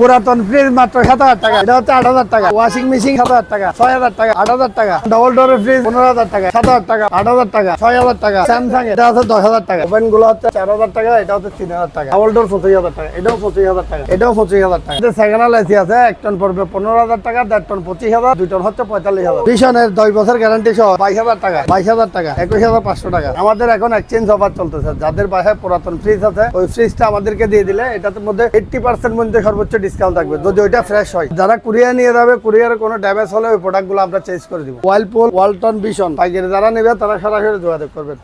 পুরাতন ফ্রিজ মাত্র সাত হাজার টাকা এটা হচ্ছে আট হাজার টাকা ওয়াশিং মেশিন সাত হাজার টাকা ছয় হাজার টাকা আট হাজার টাকা ডবল ডোরের ফ্রিজ পনেরো হাজার টাকা সাত হাজার টাকা আট হাজার টাকা ছয় হাজার টাকা স্যামসাং এটা হচ্ছে দশ হাজার টাকা ওভেনগুলো হচ্ছে চার হাজার টাকা এটা হচ্ছে তিন হাজার টাকা ডবল ডোর পঁচিশ হাজার টাকা এটাও পঁচিশ হাজার টাকা এটাও পঁচিশ হাজার টাকা সেকেন্ড হ্যান্ড এসি আছে এক টন পড়বে পনেরো হাজার টাকা দেড় টন পঁচিশ হাজার দুই টন হচ্ছে পঁয়তাল্লিশ হাজার ভীষণের দশ বছর গ্যারান্টি সহ বাইশ হাজার টাকা বাইশ হাজার টাকা একুশ হাজার পাঁচশো টাকা আমাদের এখন এক্সচেঞ্জ অফার চলতেছে যাদের বাসায় পুরাতন ফ্রিজ আছে ওই ফ্রিজটা আমাদেরকে দিয়ে দিলে এটার মধ্যে এইটটি পার্সেন্ট মধ্যে সর্বোচ্চ ডিসকাউন্ট থাকবে। যদি ওইটা ফ্রেশ হয়। যারা কুরিয়ার নিয়ে যাবে কুরিয়ার কোনো ড্যামেজ হলে ওই প্রোডাক্টগুলো আমরা চেঞ্জ করে দিব। ওয়ালপুল ওয়ালটন ভিশন পাইকারি। যারা নেবে, তারা সরাসরি যোগাযোগ করবেন।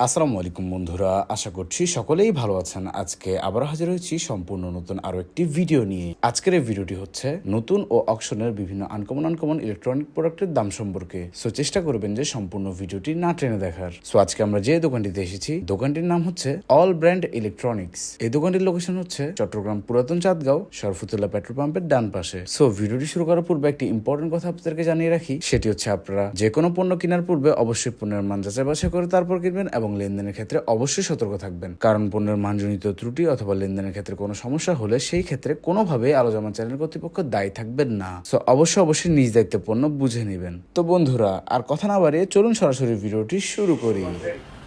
আসসালামু আলাইকুম বন্ধুরা, আশা করছি সকলেই ভালো আছেন। আজকে আবার হাজির হয়েছি সম্পূর্ণ নতুন আরও একটি ভিডিও নিয়ে। আজকের এই ভিডিওটি হচ্ছে নতুন ও অকশনের বিভিন্ন আনকমন আনকমন ইলেকট্রনিক প্রোডাক্টের দাম সম্পর্কে। সো চেষ্টা করবেন যে সম্পূর্ণ ভিডিওটি না টেনে দেখার। সো আজকে আমরা যে দোকানটিতে এসেছি, দোকানটির নাম হচ্ছে অল ব্র্যান্ড ইলেকট্রনিক্স এই দোকানটির লোকেশন হচ্ছে চট্টগ্রাম পুরাতন চাঁদগাঁও সরফুতুল্লাহ পেট্রোল পাম্পের ডান পাশে। সো ভিডিওটি শুরু করার পূর্বে একটি ইম্পর্টেন্ট কথা আপনাদেরকে জানিয়ে রাখি। সেটি হচ্ছে আপনারা যে কোনো পণ্য কেনার পূর্বে অবশ্যই পণ্যের মান যাচাই বাছাই করে তারপর কিনবেন এবং লেনদেনের ক্ষেত্রে অবশ্যই সতর্ক থাকবেন। কারণ পণ্যের মানজনিত ত্রুটি অথবা লেনদেনের ক্ষেত্রে কোনো সমস্যা হলে সেই ক্ষেত্রে কোনোভাবে আলোচনা চ্যানেল কর্তৃপক্ষ দায়ী থাকবেন না। সো অবশ্যই অবশ্যই নিজ দায়িত্বে পণ্য বুঝে নেবেন। তো বন্ধুরা আর কথা না বাড়িয়ে চলুন সরাসরি ভিডিওটি শুরু করি।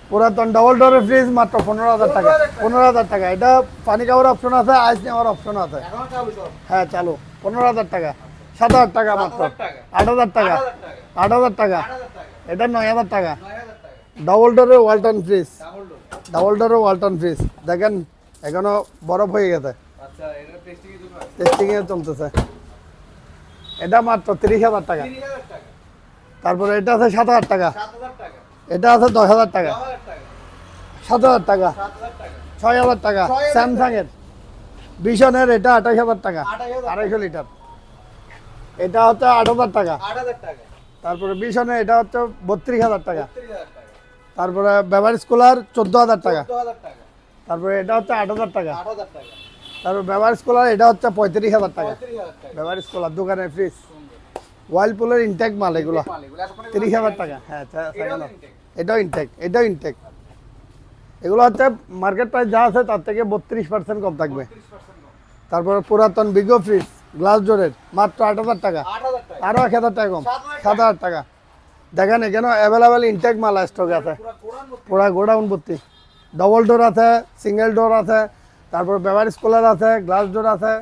পুরাতন ডবল ডোরের ফ্রিজ মাত্র পনেরো হাজার টাকা। পনেরো হাজার টাকা। এটা পানি খাওয়ার অপশন আছে আইস নেওয়ার অপশন আছে। হ্যাঁ চালু। পনেরো হাজার টাকা। সাত হাজার টাকা মাত্র। আট হাজার টাকা। আট হাজার টাকা। এটা নয় হাজার টাকা। ডবল ডোরের ওয়ালটন ফ্রিজ ডাবল ডোরের ওয়ালটন ফ্রিজ দেখেন এখনও বরফ হয়ে গেছে টেস্টিং চলতেছে এটা মাত্র তিরিশ হাজার টাকা তারপরে এটা আছে সাত হাজার টাকা এটা আছে দশ হাজার টাকা সাত হাজার টাকা ছয় হাজার টাকা স্যামসাং এর ভীষণের এটা আঠাশ হাজার টাকা আড়াইশো লিটার এটা হচ্ছে আট হাজার টাকা তারপরে ভীষণের এটা হচ্ছে বত্রিশ হাজার টাকা তারপরে বেভারেজ কুলার চোদ্দ হাজার টাকা। তারপরে এটা হচ্ছে আট হাজার টাকা। তারপর বেভারেজ কুলার এটা হচ্ছে পঁয়ত্রিশ হাজার টাকা। বেভারেজ কুলার দোকানের ফ্রিজ ওয়াইলপুলের ইনটেক মাল এগুলো। তিরিশ হাজার টাকা। হ্যাঁ hand। এটাও ইনটেক এটাও ইনটেক এগুলো হচ্ছে মার্কেট প্রাইস যা আছে তার থেকে বত্রিশ পার্সেন্ট কম থাকবে। তারপরে পুরাতন বিগো ফ্রিজ গ্লাস জোরের মাত্র আট হাজার টাকা। আরও এক হাজার টাকা কম। সাত হাজার টাকা। দেখেন এখানে অ্যাভেলেবেল ইনটেক মাল স্টক আছে। পুরা গোডাউন ভর্তি। ডবল ডোর আছে সিঙ্গেল ডোর আছে তারপর বেভারেজ কুলার আছে গ্লাস ডোর আছে।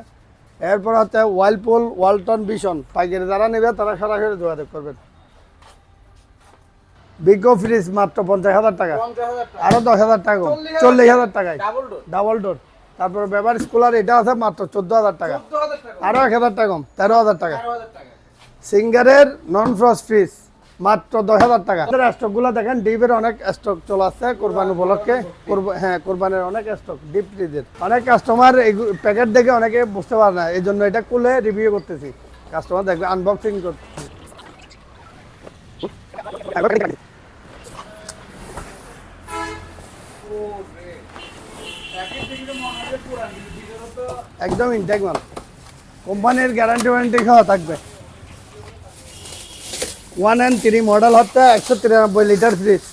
এরপর হচ্ছে ওয়াইলপুল ওয়ালটন ভিশন পাইকারি যারা নেবে তারা সরাসরি যোগাযোগ করবেন। বিগো ফ্রিজ মাত্র পঞ্চাশ হাজার টাকা। আরও দশ হাজার টাকা। চল্লিশ হাজার টাকায়। ডাবল ডোর তারপর বেভারেজ কুলার এটা আছে মাত্র চোদ্দ হাজার টাকা। আরও এক হাজার টাকা কম। তেরো হাজার টাকা। সিঙ্গারের নন ফ্রস্ট ফ্রিজ মাত্র দশ হাজার টাকা। স্টকগুলো দেখেন, ডিপের অনেক স্টক চলে আসছে, কোরবানি উপলক্ষে। হ্যাঁ কোরবানির অনেক স্টক ডিপ ফ্রিজের অনেক কাস্টমার এই প্যাকেট দেখে অনেকে বুঝতে পারে না এই জন্য এটা খুলে রিভিউ করতেছি। কাস্টমার দেখবে আনবক্সিং করতে একদম ইনটেক মাল। কোম্পানির গ্যারান্টি ওয়ারেন্টি খাওয়া থাকবে। ওয়ান অ্যান্ড থ্রি মডেল হচ্ছে একশো তিরানব্বই litre fridge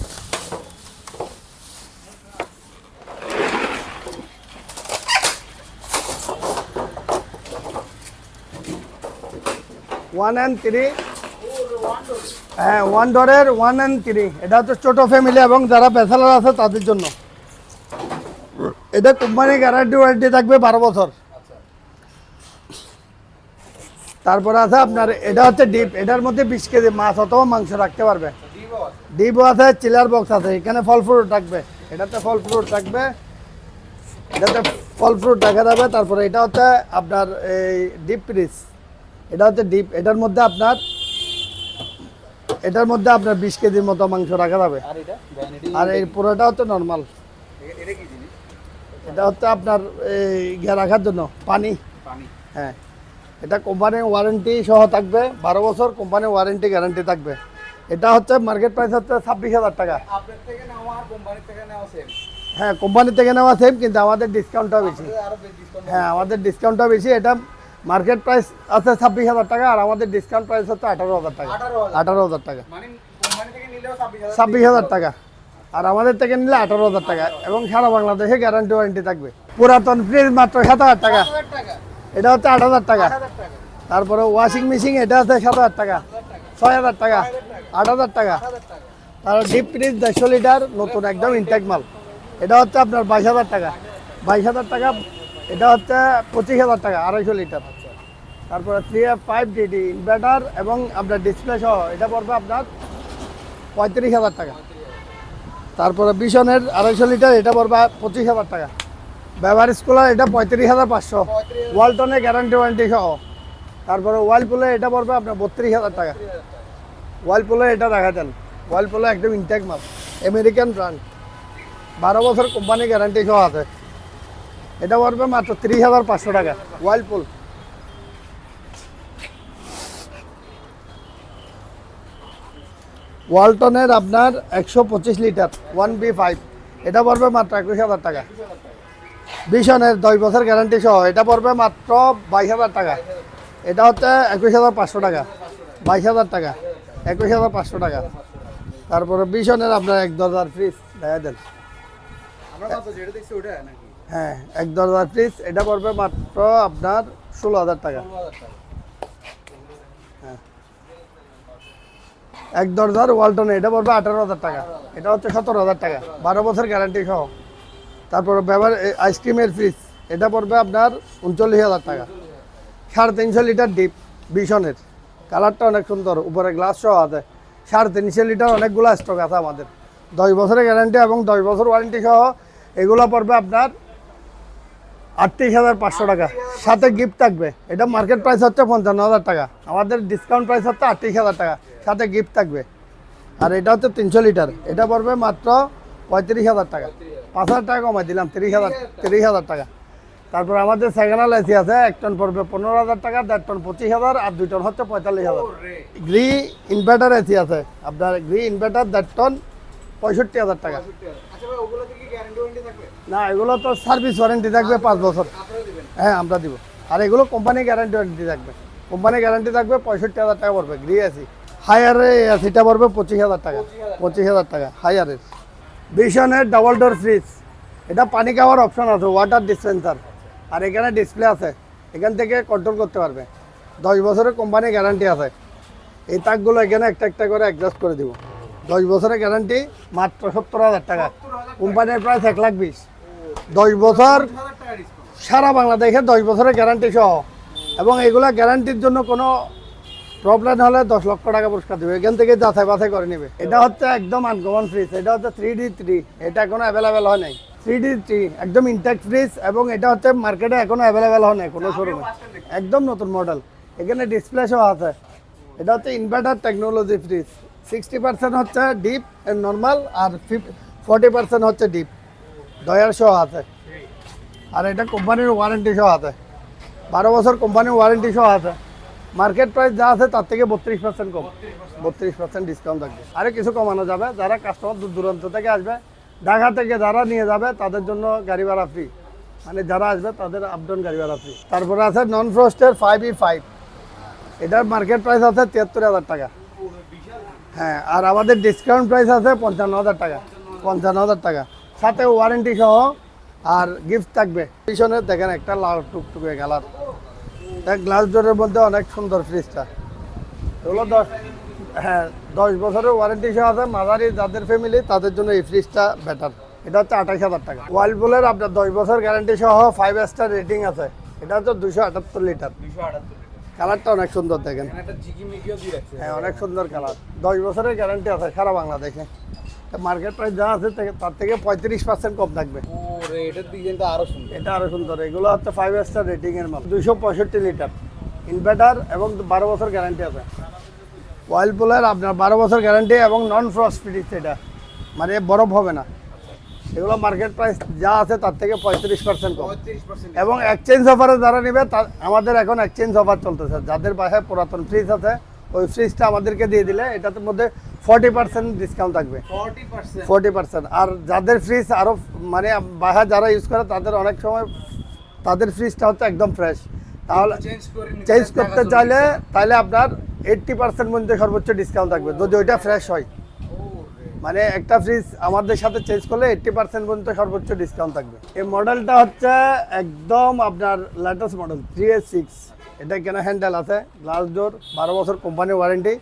one and three হ্যাঁ ওয়ান ডোরের ওয়ান অ্যান্ড থ্রি এটা হচ্ছে ছোটো ফ্যামিলি এবং যারা ব্যাচেলার আছে তাদের জন্য। এটা কোম্পানির গ্যারান্টি ওয়ারেন্টি থাকবে বারো বছর। তারপরে আছে আপনার এটা হচ্ছে ডিপ এটার মধ্যে বিশ কেজি মাছ অথবা মাংস রাখতে পারবে। ডিপও আছে চিলার বক্স আছে এখানে ফল ফ্রুট থাকবে এটাতে ফল ফ্রুট থাকবে এটাতে ফল ফ্রুট রাখা যাবে তারপরে এটা হচ্ছে আপনার এই ডিপ ফ্রিজ এটা হচ্ছে ডিপ এটার মধ্যে আপনার এটার মধ্যে আপনার বিশ কেজির মতো মাংস রাখা যাবে। আর এই পুরোটা হচ্ছে নর্মাল এটা হচ্ছে আপনার এই রাখার জন্য পানি। হ্যাঁ। এটা কোম্পানির ওয়ারেন্টি সহ থাকবে বারো বছর কোম্পানির ওয়ারেন্টি গ্যারান্টি থাকবে। এটা হচ্ছে মার্কেট প্রাইস হচ্ছে ছাব্বিশ হাজার টাকা। হ্যাঁ কোম্পানি থেকে নেওয়া সেম কিন্তু আমাদের ডিসকাউন্টটা বেশি। হ্যাঁ আমাদের ডিসকাউন্টটা বেশি। এটা মার্কেট প্রাইস আছে ছাব্বিশ হাজার টাকা আর আমাদের ডিসকাউন্ট প্রাইস হচ্ছে আঠারো হাজার টাকা। 18,000 আঠারো হাজার টাকা। মানে ছাব্বিশ হাজার টাকা। আর আমাদের থেকে নিলে আঠারো হাজার টাকা। এবং সারা বাংলাদেশে গ্যারান্টি ওয়ারেন্টি থাকবে। পুরাতন ফ্রিজ মাত্র সাত হাজার টাকা। এটা হচ্ছে আট হাজার টাকা। তারপরে ওয়াশিং মেশিন এটা হচ্ছে সাত হাজার টাকা। ছয় হাজার টাকা, আট হাজার টাকা। আর ডিপ ফ্রিজ দেড়শো লিটার নতুন একদম ইনটেক মাল। এটা হচ্ছে আপনার বাইশ হাজার টাকা। বাইশ হাজার টাকা, এটা হচ্ছে পঁচিশ হাজার টাকা, আড়াইশো লিটার তারপরে থ্রি ফাইভ ডিডি ইনভার্টার এবং আপনার ডিসপ্লে সহ, এটা পড়বে আপনার পঁয়ত্রিশ হাজার টাকা। তারপরে বিশনের আড়াইশো লিটার এটা পড়বে পঁচিশ হাজার টাকা। ব্যবহার স্কুলার এটা পঁয়ত্রিশ হাজার পাঁচশো। ওয়ালটনের গ্যারান্টি ওয়ারেন্টি সহ। তারপরে ওয়ালপুলে এটা পড়বে আপনার বত্রিশ হাজার টাকা। ওয়ালপুলে এটা দেখা যান ওয়ালপুলে একদম ইনটেক মাল। আমেরিকান ব্র্যান্ড বারো বছর কোম্পানি গ্যারান্টি সহ আছে। এটা পড়বে মাত্র তিরিশ হাজার পাঁচশো টাকা, ওয়ালপুল। ওয়ালটনের আপনার একশো পঁচিশ লিটার ওয়ান বি ফাইভ এটা পড়বে মাত্র একুশ হাজার টাকা। বিশনের দশ বছর গ্যারান্টি সহ এটা পড়বে মাত্র বাইশ হাজার টাকা। এটা হচ্ছে একুশ হাজার পাঁচশো টাকা। বাইশ হাজার টাকা। একুশ হাজার পাঁচশো টাকা। তারপরে বিশনের আপনার এক দরজার ফ্রিজ দেখা দেন। হ্যাঁ এক দরজার ফ্রিজ এটা পড়বে মাত্র আপনার ষোলো হাজার টাকা। ষোলো হাজার টাকা। এক দরজার ওয়ালটনে এটা পড়বে আঠারো হাজার টাকা। এটা হচ্ছে সতেরো হাজার টাকা। বারো বছর গ্যারান্টি সহ। তারপরে ব্যবহার আইসক্রিমের ফ্রিজ এটা পড়বে আপনার উনচল্লিশ হাজার টাকা। সাড়ে তিনশো লিটার ডিপ বিশনের কালারটা অনেক সুন্দর, উপরে গ্লাস সহ আছে। সাড়ে তিনশো লিটার অনেকগুলো স্টক আছে আমাদের। দশ বছরের গ্যারান্টি এবং দশ বছর ওয়ারেন্টি সহ এগুলো পড়বে আপনার আটত্রিশ হাজার পাঁচশো টাকা। সাথে গিফট থাকবে। এটা মার্কেট প্রাইস হচ্ছে পঞ্চান্ন হাজার টাকা। আমাদের ডিসকাউন্ট প্রাইস হচ্ছে আটত্রিশ হাজার টাকা। সাথে গিফট থাকবে। আর এটা হচ্ছে তিনশো লিটার। এটা পড়বে মাত্র পঁয়ত্রিশ হাজার টাকা। পাঁচ হাজার টাকা কমাই দিলাম তিরিশ হাজার তিরিশ হাজার টাকা। তারপর আমাদের সেকেন্ড হ্যান্ড এসি আছে এক টন পড়বে পনেরো হাজার টাকা দেড় টন পঁচিশ হাজার আর দুই টন হচ্ছে পঁয়তাল্লিশ হাজার। গ্রি ইনভার্টার এসি আছে আপনার গ্রি ইনভার্টার দেড় টন পঁয়ষট্টি হাজার টাকা। আচ্ছা না এগুলো তো সার্ভিস ওয়ারেন্টি থাকবে পাঁচ বছর। হ্যাঁ আমরা দিব। আর এগুলো কোম্পানি গ্যারান্টি ওয়ারেন্টি থাকবে। কোম্পানি গ্যারান্টি থাকবে পঁয়ষট্টি হাজার টাকা পড়বে গ্রি এসি হায়ারে এসিটা পড়বে পঁচিশ হাজার টাকা পঁচিশ হাজার টাকা। হায়ারের বিশনের ডাবল ডোর ফ্রিজ এটা পানি খাওয়ার অপশন আছে ওয়াটার ডিসপেন্সার আর এখানে ডিসপ্লে আছে, এখান থেকে কন্ট্রোল করতে পারবে। দশ বছরের কোম্পানি গ্যারান্টি আছে। এই তাকগুলো এখানে একটা একটা করে অ্যাডজাস্ট করে দিব। দশ বছরের গ্যারান্টি মাত্র সত্তর হাজার টাকা। কোম্পানির প্রাইস এক লাখ বিশ। দশ বছর সারা বাংলাদেশে দশ বছরের গ্যারান্টি সহ। এবং এগুলা গ্যারান্টির জন্য কোনো প্রবলেম হলে দশ লক্ষ টাকা পুরস্কার দেবে। এখান থেকে যাচাই বাছাই করে নেবে। এটা হচ্ছে একদম আনকমন ফ্রিজ এটা হচ্ছে থ্রি ডি থ্রি এটা এখনও অ্যাভেলেবেল হয় নাই। থ্রি ডি থ্রি একদম ইনট্যাক্ট ফ্রিজ এবং এটা হচ্ছে মার্কেটে এখনও অ্যাভেলেবেল হয় নাই কোনো শোরুমে একদম নতুন মডেল এখানে ডিসপ্লে সহ আছে। এটা হচ্ছে inverter technology fridge sixty percent হচ্ছে ডিপ নর্মাল আর ফর্টি পার্সেন্ট হচ্ছে ডিপ দয়ার সহ আছে। আর এটা কোম্পানির ওয়ারেন্টি সহ আছে। বারো বছর কোম্পানির ওয়ারেন্টি সহ আছে। মার্কেট প্রাইস যা আছে তার থেকে বত্রিশ পার্সেন্ট কম। বত্রিশ পার্সেন্ট ডিসকাউন্ট থাকবে। আরে কিছু কমানো যাবে। যারা কাস্টমার দূর দূরান্ত থেকে আসবে, ঢাকা থেকে যারা নিয়ে যাবে, তাদের জন্য গাড়ি ভাড়া ফ্রি মানে যারা আসবে, তাদের আপডাউন গাড়ি ভাড়া ফ্রি তারপরে আছে নন ফ্রস্টের ফাইভ ই ফাইভ এটার মার্কেট প্রাইস আছে তিয়াত্তর হাজার টাকা। হ্যাঁ আর আমাদের ডিসকাউন্ট প্রাইস আছে পঞ্চান্ন হাজার টাকা। পঞ্চান্ন হাজার টাকা। সাথে ওয়ারেন্টি সহ আর গিফট থাকবে। পিছনে দেখেন একটা লাল টুকটুকে কালার গ্লাস ডোরের মধ্যে অনেক সুন্দর ফ্রিজটা এগুলো দশ হ্যাঁ দশ বছরের ওয়ারেন্টি সহ আছে। মাঝারি যাদের ফ্যামিলি তাদের জন্য এই ফ্রিজটা বেটার এটা হচ্ছে আঠাশ হাজার টাকা। ওয়ালপুলের আপনার দশ বছর গ্যারান্টি সহ ফাইভ স্টার রেটিং আছে। এটা হচ্ছে দুশো আটাত্তর লিটার কালারটা অনেক সুন্দর দেখেন। হ্যাঁ অনেক সুন্দর কালার দশ বছরের গ্যারান্টি আছে সারা বাংলাদেশে। মার্কেট প্রাইস যা আছে তার থেকে পঁয়ত্রিশ পার্সেন্ট কম থাকবে। ও রে এটার আরও সুন্দর। এটা আরও সুন্দর। এগুলো হচ্ছে ফাইভ স্টার রেটিং এর মাল দুশো পঁয়ষট্টি লিটার। ইনভার্টার এবং বারো বছর গ্যারান্টি আছে। ওয়াইলপুলের আপনার বারো বছর গ্যারান্টি এবং নন ফ্রস্ট ফ্রিজ এটা। মানে বরফ হবে না। এগুলো মার্কেট প্রাইস যা আছে তার থেকে পঁয়ত্রিশ পার্সেন্ট কম। এবং এক্সচেঞ্জ অফারে যারা নেবে তা- আমাদের এখন এক্সচেঞ্জ অফার চলতেছে। যাদের বাসায় পুরাতন ফ্রিজ আছে ওই ফ্রিজটা আমাদেরকে দিয়ে দিলে এটার মধ্যে ফর্টি পার্সেন্ট ডিসকাউন্ট থাকবে। Forty percent? আর যাদের ফ্রিজ আরও মানে বাসায় যারা ইউজ করে তাদের অনেক সময় তাদের ফ্রিজটা হচ্ছে একদম ফ্রেশ তাহলে চেঞ্জ করতে চাইলে তাহলে আপনার এইট্টি পার্সেন্ট মধ্যে সর্বোচ্চ ডিসকাউন্ট থাকবে। যদি ওইটা ফ্রেশ হয়। মানে একটা ফ্রিজ আমাদের সাথে চেঞ্জ করলে এইট্টি পার্সেন্ট পর্যন্ত সর্বোচ্চ ডিসকাউন্ট থাকবে। এই মডেলটা হচ্ছে একদম আপনার latest model three A six এটা কেন হ্যান্ডেল আছে গ্লাস ডোর বারো বছর কোম্পানির ওয়ারেন্টি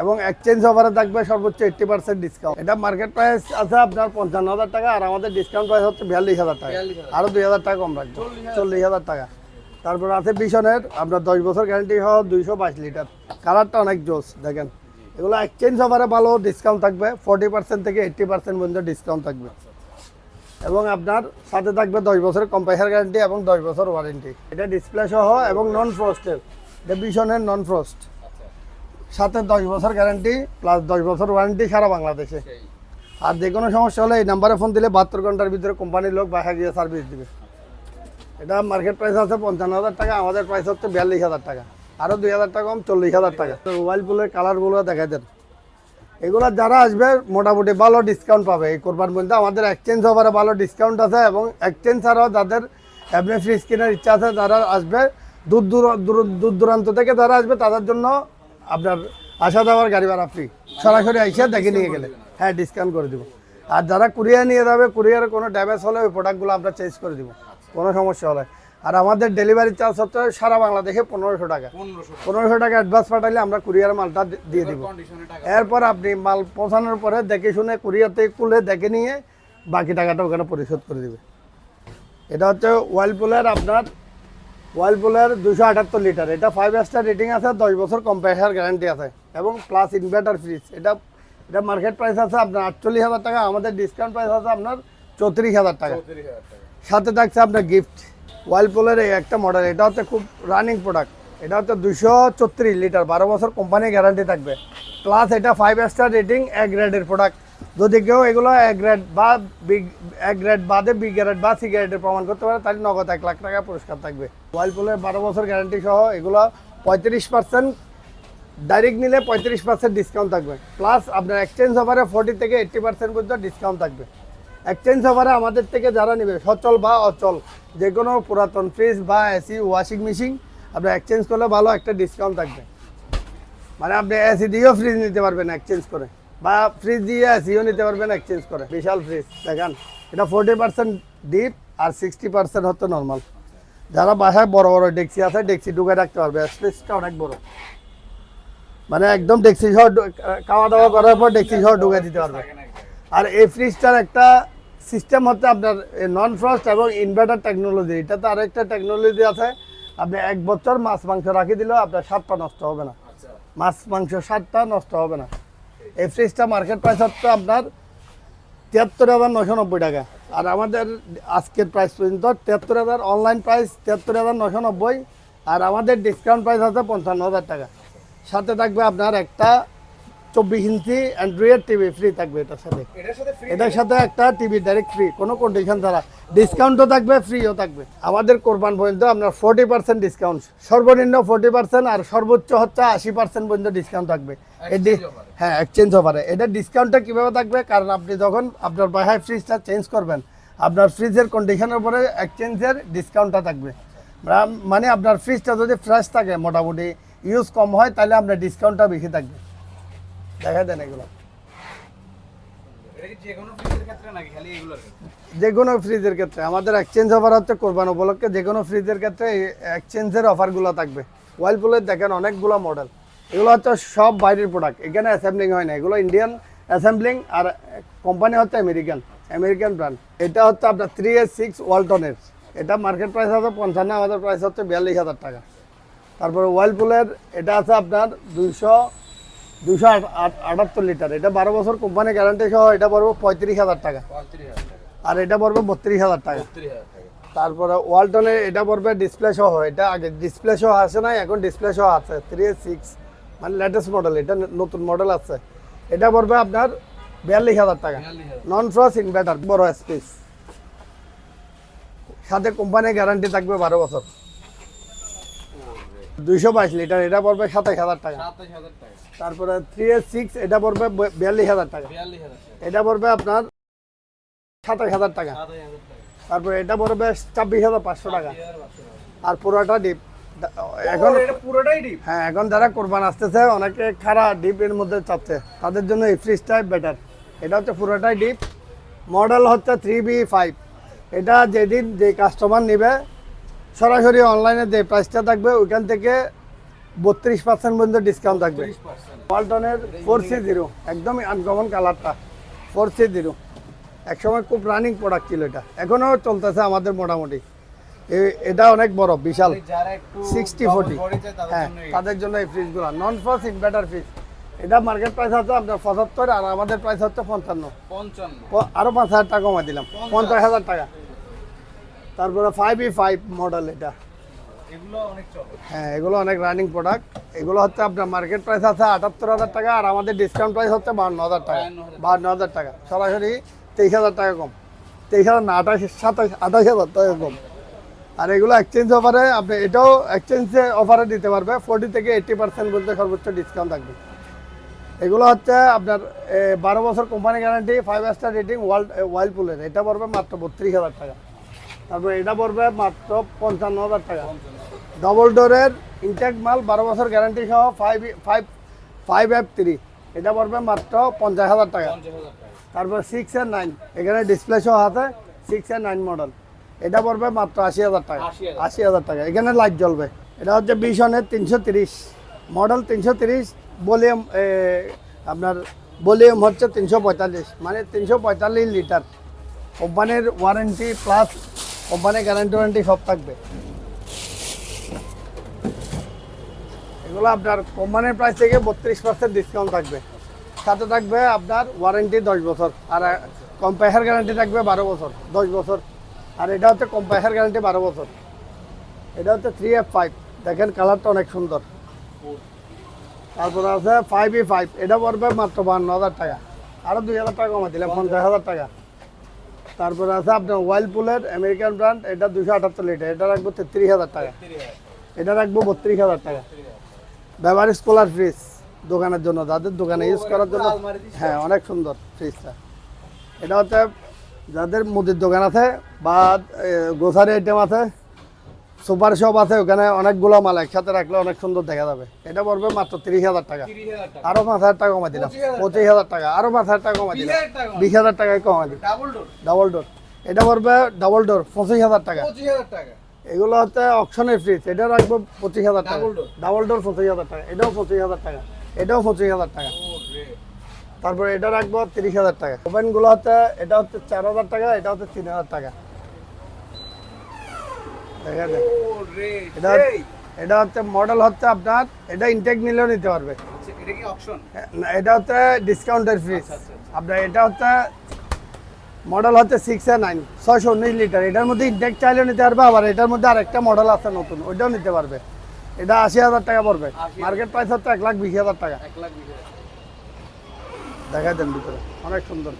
এবং এক্সচেঞ্জ অফারে থাকবে সর্বোচ্চ এইট্টি পার্সেন্ট ডিসকাউন্ট এটা মার্কেট প্রাইস আছে আপনার পঞ্চান্ন হাজার টাকা আর আমাদের ডিসকাউন্ট প্রাইস হচ্ছে বিয়াল্লিশ হাজার টাকা। 42,000 আরও দুই হাজার টাকা কম রাখব। চল্লিশ হাজার। টাকা। তারপর আছে বিশনের আপনার দশ বছর গ্যারান্টি সহ দুইশো বাইশ লিটার কালারটা অনেক জোস দেখেন। এগুলো এক্সচেঞ্জ অফারে ভালো ডিসকাউন্ট থাকবে ফোর্টি পার্সেন্ট থেকে এইট্টি পার্সেন্ট পর্যন্ত ডিসকাউন্ট থাকবে। এবং আপনার সাথে থাকবে দশ বছরের কম্প্রেসার গ্যারান্টি এবং দশ বছর ওয়ারেন্টি এটা ডিসপ্লে সহ এবং নন ফ্রস্টের এটা বিশনের নন ফ্রস্ট সাথে দশ বছর গ্যারান্টি প্লাস দশ বছর ওয়ারেন্টি সারা বাংলাদেশে। আর যে কোনো সমস্যা হলে এই নাম্বারে ফোন দিলে বাহাত্তর ঘণ্টার ভিতরে কোম্পানির লোক বাসা গিয়ে সার্ভিস দিবে। এটা মার্কেট প্রাইস আছে পঞ্চান্ন হাজার টাকা আমাদের প্রাইস হচ্ছে বিয়াল্লিশ হাজার টাকা। আরও দুই হাজার টাকা কম চল্লিশ হাজার টাকা। তো মোবাইল ফুলের কালারগুলো দেখা দেন। এগুলো যারা আসবে মোটামুটি ভালো ডিসকাউন্ট পাবে। এই কোরবান মধ্যে আমাদের এক্সচেঞ্জ অফারে ভালো ডিসকাউন্ট আছে এবং এক্সচেঞ্জ ছাড়াও যাদের এমনি ফ্রিজ কেনার ইচ্ছা আছে তারা আসবে দূর দূর দূর দূর দূরান্ত থেকে যারা আসবে তাদের জন্য আপনার আসা যাওয়ার গাড়ি ভাড়া ফ্রি সরাসরি আইসা দেখে নিয়ে গেলে। হ্যাঁ ডিসকাউন্ট করে দিব। আর যারা কুরিয়ার নিয়ে যাবে কুরিয়ারে কোনো ড্যামেজ হলে ওই প্রোডাক্টগুলো আমরা চেঞ্জ করে দিব। কোনো সমস্যা হলে। আর আমাদের ডেলিভারি চার্জ হচ্ছে সারা বাংলাদেশে পনেরোশো টাকা। পনেরোশো টাকা। অ্যাডভান্স পাঠাইলে আমরা কুরিয়ার মালটা দিয়ে দিব। এরপর আপনি মাল পৌঁছানোর পরে দেখে শুনে কুরিয়াতে খুলে দেখে নিয়ে বাকি টাকাটা ওখানে পরিশোধ করে দিবে। এটা হচ্ছে ওয়াইলপুলের আপনার ওয়াইলপুলের দুশো আটাত্তর লিটার এটা ফাইভ স্টার রেটিং আছে দশ বছর কম্প্রেসার গ্যারান্টি আছে। এবং প্লাস ইনভার্টার ফ্রিজ এটা এটা মার্কেট প্রাইস আছে আপনার আটচল্লিশ হাজার টাকা আমাদের ডিসকাউন্ট প্রাইস আছে আপনার চৌত্রিশ হাজার টাকা। চৌত্রিশ সাথে থাকছে আপনার গিফট ওয়ালপুলের এই একটা মডেল এটা হচ্ছে খুব রানিং প্রোডাক্ট এটা হচ্ছে দুশো ছত্রিশ লিটার বারো বছর কোম্পানি গ্যারান্টি থাকবে। প্লাস এটা ফাইভ স্টার রেটিং এক গ্রেডের প্রোডাক্ট যদি কেউ এগুলো এক গ্রেড বা এক গ্রেড বাদে বি গ্রেড বা সি গ্রেডের প্রমাণ করতে পারে, তাহলে নগদ এক লাখ টাকা পুরস্কার থাকবে। ওয়ালপুলের বারো বছর গ্যারান্টি সহ এগুলো পঁয়ত্রিশ পার্সেন্ট ডাইরেক্ট নিলে পঁয়ত্রিশ পার্সেন্ট ডিসকাউন্ট থাকবে। প্লাস আপনার এক্সচেঞ্জ অফারে ফোর্টি থেকে এইট্টি পার্সেন্ট পর্যন্ত ডিসকাউন্ট থাকবে। এক্সচেঞ্জ অফারে আমাদের থেকে যারা নেবে, সচল বা অচল যে কোনো পুরাতন ফ্রিজ বা এসি ওয়াশিং মেশিন আপনার এক্সচেঞ্জ করলে ভালো একটা ডিসকাউন্ট থাকবে। মানে আপনি এসি দিয়েও ফ্রিজ নিতে পারবেন এক্সচেঞ্জ করে। বা ফ্রিজ দিয়ে এসিও নিতে পারবেন এক্সচেঞ্জ করে। বিশাল ফ্রিজ দেখেন। এটা ফোর্টি পার্সেন্ট ডিপ আর সিক্সটি পার্সেন্ট হচ্ছে নর্মাল যারা বাসায় বড় বড় ডেক্সি আছে ডেক্সি ঢুকে রাখতে পারবে। স্পেসটা অনেক বড়। মানে একদম ডেক্সি সহ খাওয়া দাওয়া করার পর ডেক্সি সহ ঢুকে দিতে পারবে। আর এই ফ্রিজটার একটা সিস্টেম হচ্ছে আপনার নন ফ্রস্ট এবং ইনভার্টার টেকনোলজি এটাতে আরেকটা টেকনোলজি আছে। আপনি এক বছর মাছ মাংস রাখি দিলেও আপনার স্বাদটা নষ্ট হবে না। আচ্ছা। মাছ মাংস স্বাদটা নষ্ট হবে না। এই মার্কেট প্রাইস হচ্ছে আপনার তিয়াত্তর হাজার নশো নব্বই টাকা। আর আমাদের আজকের প্রাইস পর্যন্ত তিয়াত্তর হাজার অনলাইন প্রাইস তিয়াত্তর হাজার নশো নব্বই, আর আমাদের ডিসকাউন্ট প্রাইস আছে পঞ্চান্ন হাজার টাকা। সাথে থাকবে আপনার একটা চব্বিশ ইঞ্চি অ্যান্ড্রয়েড টিভি ফ্রি থাকবে এটার সাথে। এটার সাথে একটা টিভি ডাইরেক্ট ফ্রি কোনো কন্ডিশন ছাড়া। ডিসকাউন্টও থাকবে ফ্রিও থাকবে। আমাদের কোরবান পর্যন্ত আপনার ফোর্টি পার্সেন্ট ডিসকাউন্ট সর্বনিম্ন ফোর্টি পার্সেন্ট আর সর্বোচ্চ হচ্ছে আশি পার্সেন্ট পর্যন্ত ডিসকাউন্ট থাকবে? হ্যাঁ এক্সচেঞ্জ অফারে এটা ডিসকাউন্টটা কীভাবে থাকবে? কারণ আপনি যখন আপনার বাসায় ফ্রিজটা চেঞ্জ করবেন আপনার ফ্রিজের কন্ডিশনের উপরে এক্সচেঞ্জের ডিসকাউন্টটা থাকবে। মানে আপনার ফ্রিজটা যদি ফ্রেশ থাকে মোটামুটি ইউজ কম হয় তাহলে আপনার ডিসকাউন্টটা বেশি থাকবে। দেখা দেন এগুলো? যে কোনো ফ্রিজের ক্ষেত্রে আমাদের এক্সচেঞ্জ অফার হচ্ছে কোরবান উপলক্ষে। যে কোনো ফ্রিজের ক্ষেত্রে এক্সচেঞ্জের অফারগুলো থাকবে। ওয়াইলপুলের দেখেন অনেকগুলো মডেল এগুলো হচ্ছে সব বাইরের প্রোডাক্ট এখানে অ্যাসেম্বলিং হয় না। এগুলো ইন্ডিয়ান অ্যাসেম্বলিং আর কোম্পানি হচ্ছে আমেরিকান আমেরিকান ব্র্যান্ড এটা হচ্ছে আপনার থ্রি এস সিক্স ওয়ালটনের এটা মার্কেট প্রাইস আছে পঞ্চান্ন আমাদের প্রাইস হচ্ছে বিয়াল্লিশ হাজার টাকা। তারপরে ওয়াইলপুলের এটা আছে আপনার দুইশো দুশো আটাত্তর লিটার। এটা বারো বছর কোম্পানি গ্যারান্টি সহ এটা পড়বে পঁয়ত্রিশ হাজার টাকা। আর এটা পড়বে বত্রিশ হাজার টাকা। তারপরে ওয়ালটনের এটা পড়বে ডিসপ্লে সহ। এটা আগে ডিসপ্লে সহ আসে না এখন ডিসপ্লে সহ আছে। থ্রি সিক্স মানে লেটেস্ট মডেল এটা নতুন মডেল আছে। এটা পড়বে আপনার বিয়াল্লিশ হাজার টাকা। নন ফ্রস ইনভার্টার বড় স্পেস সাথে কোম্পানি গ্যারান্টি থাকবে বারো বছর। দুইশো বাইশ লিটার এটা পড়বে সাতাশ হাজার টাকা। তারপরে থ্রি এস সিক্স এটা পড়বে বিয়াল্লিশ হাজার টাকা। এটা পড়বে আপনার সাতাশ হাজার টাকা। তারপরে এটা পড়বে ছাব্বিশ হাজার পাঁচশো টাকা। আর পুরোটা ডিপ এখন পুরোটাই ডিপ হ্যাঁ এখন যারা কোরবান আসতেছে অনেকে খারাপ ডিপ এর মধ্যে চাচ্ছে। তাদের জন্য এই ফ্রিজটাই বেটার এটা হচ্ছে পুরোটাই ডিপ মডেল হচ্ছে থ্রি বি ফাইভ এটা যেদিন যে কাস্টমার নেবে সরাসরি অনলাইনে যে প্রাইসটা থাকবে ওইখান থেকে বত্রিশ পার্সেন্ট পর্যন্ত ডিসকাউন্ট থাকবে। ওয়ালটনের ফোর সি জিরো একদমই আনকমন কালারটা ফোর সি জিরো একসময় খুব রানিং প্রোডাক্ট ছিল এটা। এখনও চলতেছে আমাদের মোটামুটি। এটা অনেক বড় বিশাল। সিক্সটি double ফোর্টি হ্যাঁ তাদের জন্য এই ফ্রিজগুলো নন ফ্রস ইনভার্টার ফ্রিজ এটা মার্কেট প্রাইস আছে আপনার পঁচাত্তর আর আমাদের প্রাইস হচ্ছে পঞ্চান্ন। প- পাঁচ হাজার টাকা কমাই দিলাম। পঞ্চাশ। হাজার টাকা। তারপরে ফাইভ ই ফাইভ মডেল এটা। হ্যাঁ এগুলো অনেক রানিং প্রোডাক্ট এগুলো হচ্ছে আপনার মার্কেট প্রাইস আছে আটাত্তর হাজার টাকা আর আমাদের ডিসকাউন্ট প্রাইস হচ্ছে বান্ন হাজার টাকা। 52,000 বান্ন হাজার টাকা। সরাসরি তেইশ হাজার টাকা কম। তেইশ হাজার না আঠাশ সাতাশ আঠাশ হাজার টাকা কম। আর এগুলো এক্সচেঞ্জ অফারে আপনি এটাও এক্সচেঞ্জে অফারে দিতে পারবে। ফোর্টি থেকে এইট্টি পার্সেন্ট পর্যন্ত সর্বোচ্চ ডিসকাউন্ট থাকবে। এগুলো হচ্ছে আপনার বারো বছর company guarantee five star rating world ওয়াইল্ডপুলের এটা পড়বে মাত্র বত্রিশ হাজার টাকা। তারপর এটা পড়বে মাত্র পঞ্চান্ন হাজার টাকা। ডবল ডোরের ইনটেক মাল বারো বছর গ্যারান্টি সহ five five five F three এটা পড়বে মাত্র পঞ্চাশ হাজার টাকা। তারপর সিক্স এর নাইন এখানে ডিসপ্লে সহ আছে সিক্স এর নাইন মডেল এটা পড়বে মাত্র আশি হাজার টাকা। আশি হাজার। টাকা। এখানে লাইট জ্বলবে। এটা হচ্ছে বিশনের তিনশো তিরিশ। মডেল তিনশো তিরিশ। ভলিউম আপনার ভলিউম হচ্ছে তিনশো পঁয়তাল্লিশ। মানে তিনশো পঁয়তাল্লিশ লিটার কোম্পানির ওয়ারেন্টি প্লাস কোম্পানির গ্যারান্টি ওয়ারেন্টি সব থাকবে। এগুলো আপনার কোম্পানির প্রাইস থেকে বত্রিশ পার্সেন্ট ডিসকাউন্ট থাকবে। সাথে থাকবে আপনার ওয়ারেন্টি দশ বছর। আর কম্পাইহার গ্যারান্টি থাকবে বারো বছর, দশ বছর। আর এটা হচ্ছে কম্পাইহার গ্যারান্টি বারো বছর। এটা হচ্ছে থ্রি এফ ফাইভ দেখেন কালারটা অনেক সুন্দর। তারপরে আছে ফাইভ ই ফাইভ এটা পড়বে মাত্র বান্ন হাজার টাকা। আরও দুই হাজার টাকা কমা দিলাম, পঞ্চাশ হাজার টাকা। তারপরে আছে আপনার ওয়াইল্ডপুলের আমেরিকান ব্র্যান্ড এটা দুশো আটাত্তর লিটার, এটা রাখব তেত্রিশ হাজার টাকা। এটা রাখব বত্রিশ হাজার টাকা। ব্যবহার স্কোলার ফ্রিজ দোকানের জন্য, যাদের দোকানে ইউজ করার জন্য হ্যাঁ অনেক সুন্দর ফ্রিজটা এটা হচ্ছে যাদের মুদির দোকান আছে বা গ্রোসারি আইটেম আছে সুপার শপ আছে ওখানে অনেকগুলো মাল একসাথে রাখলে অনেক সুন্দর দেখা যাবে এটা পড়বে মাত্র তিরিশ হাজার টাকা আরও পাঁচ হাজার টাকা কমা দিলাম পঁচিশ হাজার টাকা আরও পাঁচ হাজার টাকা কমা বিশ দিলাম বিশ হাজার টাকায় কমাই দিলাম ডাবল ডোর এটা পড়বে ডাবল ডোর পঁচিশ হাজার টাকা এগুলো হচ্ছে অপশনের ফ্রিজ এটা রাখব পঁচিশ হাজার টাকা ডাবল ডোর পঁচিশ হাজার টাকা এটাও পঁচিশ হাজার টাকা এটাও পঁচিশ হাজার টাকা তারপরে এটা রাখব তিরিশ হাজার টাকা ওভেনগুলো হচ্ছে এটা হচ্ছে চার হাজার টাকা এটা হচ্ছে তিন হাজার টাকা দেখা যায় এটা এটা হচ্ছে মডেল হচ্ছে আপনার এটা ইনটেক নিলেও নিতে পারবে। আচ্ছা, এটা না, এটা হচ্ছে ডিসকাউন্টের ফ্রিজ আচ্ছা, আচ্ছা, আপনার এটা হচ্ছে মডেল হচ্ছে সিক্স এ নাইন ছয়শো উনিশ লিটার এটার মধ্যে ইনটেক চাইলেও নিতে পারবে আবার এটার মধ্যে আরেকটা মডেল আছে নতুন ওইটাও নিতে পারবে। এটা আশি হাজার টাকা পড়বে। মার্কেট প্রাইস হচ্ছে এক লাখ বিশ হাজার টাকা। দেখা দেন ভিতরে অনেক সুন্দর।